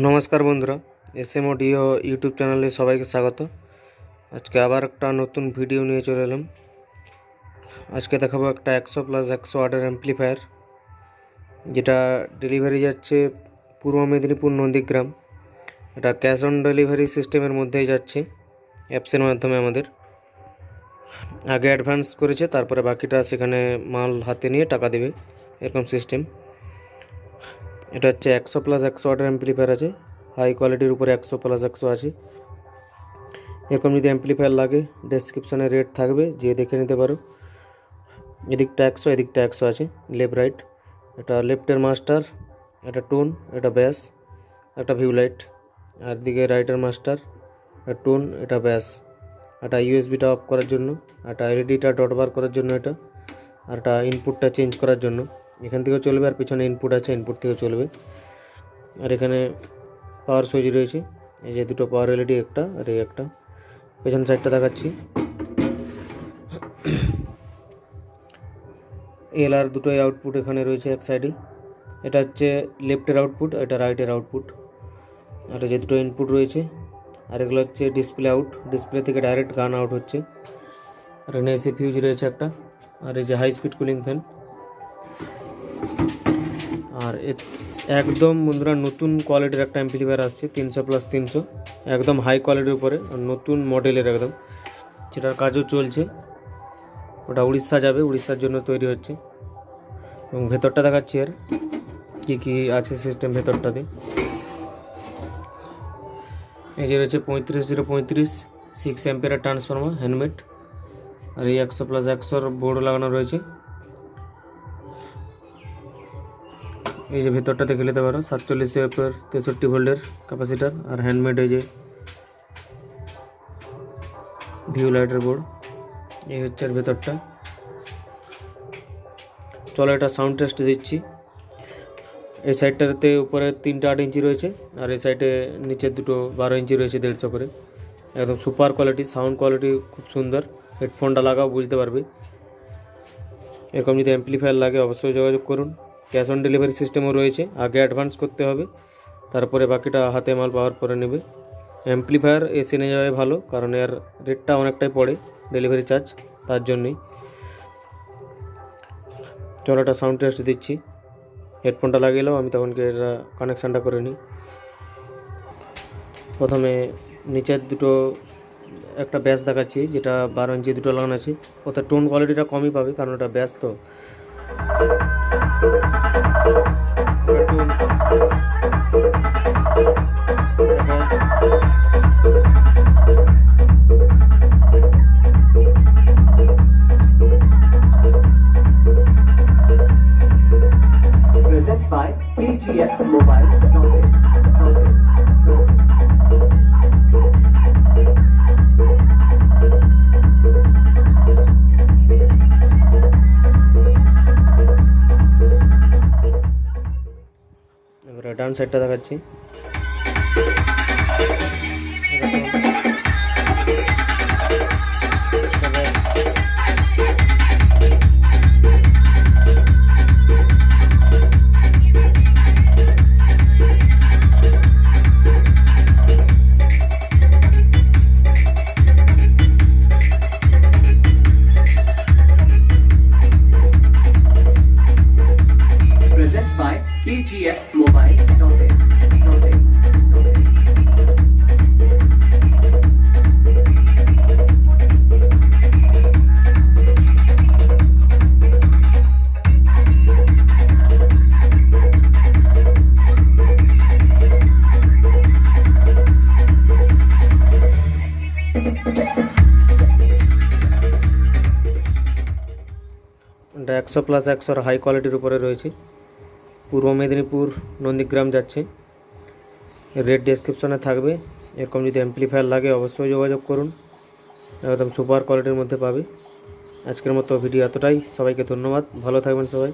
নমস্কার বন্ধুরা S M audio YouTube চ্যানেলে সবাইকে স্বাগত। আজকে আবার একটা নতুন ভিডিও নিয়ে চলে এলাম। আজকে দেখাবো একটা একশো প্লাস একশো ওয়াটের অ্যাম্প্লিফায়ার, যেটা ডেলিভারি যাচ্ছে পূর্ব মেদিনীপুর নন্দীগ্রাম। এটা ক্যাশ অন ডেলিভারি সিস্টেমের মধ্যেই যাচ্ছে, অ্যাপসের মাধ্যমে আমাদের। আগে অ্যাডভান্স করেছে, তারপরে বাকিটা সেখানে মাল হাতে নিয়ে টাকা দেবে, এরকম সিস্টেম। এটা হচ্ছে একশো প্লাস একশো ওয়াটের অ্যাম্প্লিফায়ার আছে। হাই কোয়ালিটির উপরে একশো প্লাস একশো আছে এরকম যদি অ্যাম্প্লিফায়ার লাগে ডেসক্রিপশনে রেট থাকবে যে দেখে নিতে পারো। এদিকটা একশো এদিকটা একশো আছে লেফট রাইট এটা লেফটের মাস্টার এটা টোন এটা ব্যাস একটা ভিউ লাইট আর দিকে রাইটের মাস্টার এটা টোন এটা ব্যাস এটা ইউএসবিটা অফ করার জন্য একটা এলইডিটা ডট বার করার জন্য এটা। আর একটা ইনপুটটা চেঞ্জ করার জন্য। এখান থেকেও চলবে আর পিছনে ইনপুট আছে ইনপুট থেকেও চলবে। আর এখানে পাওয়ার সুইচ রয়েছে। এই যে দুটো পাওয়ার এলইডি একটা আর এই একটা। পেছন সাইডটা দেখাচ্ছি। এল আর দুটোই আউটপুট এখানে রয়েছে এক সাইডে এটা হচ্ছে লেফটের আউটপুট এটা রাইটের আউটপুট আর যে দুটো ইনপুট রয়েছে। আর এগুলো হচ্ছে ডিসপ্লে আউট ডিসপ্লে থেকে ডাইরেক্ট গান আউট হচ্ছে। আর এখানে এসে ফিউজ রয়েছে একটা। আর এই যে হাই স্পিড কুলিং ফ্যান আর একদম বন্ধুরা নতুন কোয়ালিটির একটা অ্যাম্পলিফায়ার আসছে, তিনশো প্লাস তিনশো, একদম হাই কোয়ালিটির উপরে নতুন মডেলের একদম। যেটার কাজও চলছে, ওটা উড়িষ্যা যাবে, উড়িষ্যার জন্য তৈরি হচ্ছে। এবং ভেতরটা দেখাচ্ছি এর কী কী আছে সিস্টেম ভেতরটাতে। এই যে রয়েছে পঁয়ত্রিশ জিরো পঁয়ত্রিশ সিক্স অ্যাম্পিয়ারের ট্রান্সফর্মার হ্যান্ডমেড আর এই একশো প্লাস একশোর বোর্ড লাগানো রয়েছে। এই যে ভেতরটাতে খেলে দিতে পারো, সাতচল্লিশ এফের তেষট্টি ভোল্টের ক্যাপাসিটার আর হ্যান্ডমেড এই যে ভিউ লাইটের বোর্ড এই হচ্ছে আর ভেতরটা। চলো এটা সাউন্ড টেস্ট দিচ্ছি। এই সাইডটাতে উপরে তিনটা আট ইঞ্চি রয়েছে আর এই সাইডে নিচে দুটো বারো ইঞ্চি রয়েছে দেড়শো করে। একদম সুপার কোয়ালিটি সাউন্ড কোয়ালিটি খুব সুন্দর। হেডফোনটা লাগাও, বুঝতে পারবে। এরকম যদি অ্যাম্পলিফায়ার লাগে, অবশ্যই যোগাযোগ করুন। ক্যাশ অন ডেলিভারি সিস্টেমও রয়েছে, আগে অ্যাডভান্স করতে হবে। তারপরে বাকিটা হাতে মাল পাওয়ার পরে নেবে। অ্যাম্পলিফায়ার এসে নিয়ে যাওয়াই ভালো, কারণ এর রেটটা অনেকটাই পড়ে ডেলিভারি চার্জ তার জন্যই। চলো একটা সাউন্ড টেস্ট দিচ্ছি। হেডফোনটা লাগিয়ে নাও আমি তখনকে এটা কানেকশানটা করে নিই। প্রথমে নিচের দুটো একটা ব্যাস দেখাচ্ছি, যেটা বারো ইঞ্চি দুটো লাগানো আছে। ওতে টোন কোয়ালিটিটা কমই পাবে, কারণ ওটা ব্যাস তো। రిటర్న్ సెట్ దగ్గర వచ్చి এটা একশো প্লাস একশোর হাই কোয়ালিটির উপরে রয়েছে। পূর্ব মেদিনীপুর নন্দীগ্রাম যাচ্ছে। রেড ডেসক্রিপশনে থাকবে। এরকম যদি অ্যাম্পলিফায়ার লাগে, অবশ্যই যোগাযোগ করুন। একদম সুপার কোয়ালিটির মধ্যে পাবে। আজকের মতো ভিডিও এতটাই। সবাইকে ধন্যবাদ। ভালো থাকবেন সবাই।